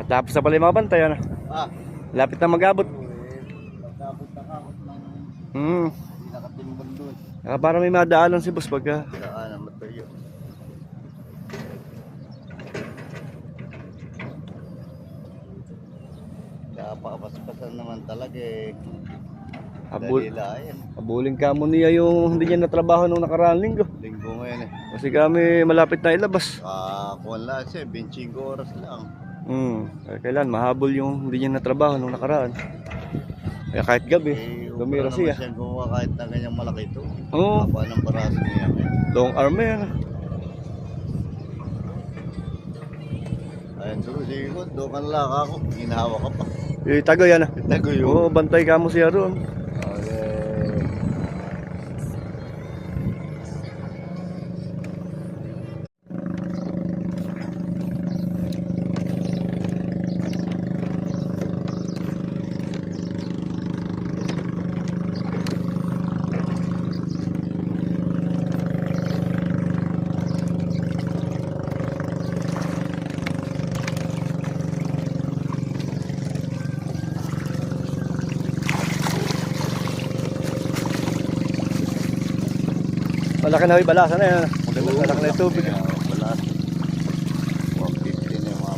Tapos na pala yung mga bantay, ano? Ah, Lapit na mag-abot. eh, pagkabot na kakot ng Hmm. hindi nakatimbang doon. Ah, para may madaanan si boss pagka... Saan ang matayo. Napakapaspasan naman talaga eh. Abul, abuling ka mo niya yung hindi niya natrabaho nung nakaraang linggo. Linggo ngayon eh. Kasi kami malapit na ilabas. Ah, kuwan lang siya, 25 oras lang. Hmm. Kailan, mahabol yung hindi niya natrabaho nung nakaraan. Kaya kahit gabi, Eh, lumira siya. siyang gumawa kahit na ganyang malaki ito. Oo, Haba ng baraso niya. long arm yan. Ayun, duro, sige ko, doon ka lang ako. Ginawa ka pa. Eh, tago yan ah. Tago yun. Oo, bantay ka mo siya roon. Malaki na yung balasa na yan. Malaki na yung tubig. Wala. 150 na yung mga.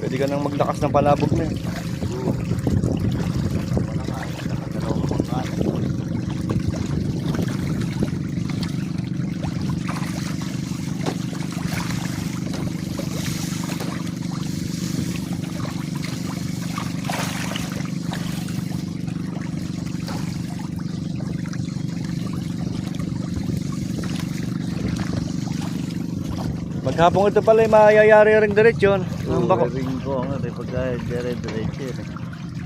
Pwede ka nang maglakas ng palabog na yan. Maghapong ito pala yung mayayari ring diretsyon. Ang bako. Ring ko nga, rin pagka dire-diretso yun eh.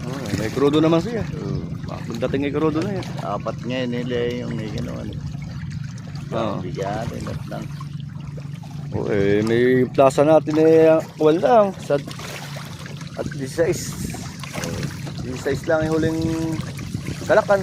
Oh, may krudo naman siya. Oo. Pagdating ay krudo na yan. Apat ngayon nila yung may gano'n. Oo. Bigyan, inat lang. Oh, eh, may plaza natin eh, wala lang. Sa, at 16. 16 lang yung huling kalakan.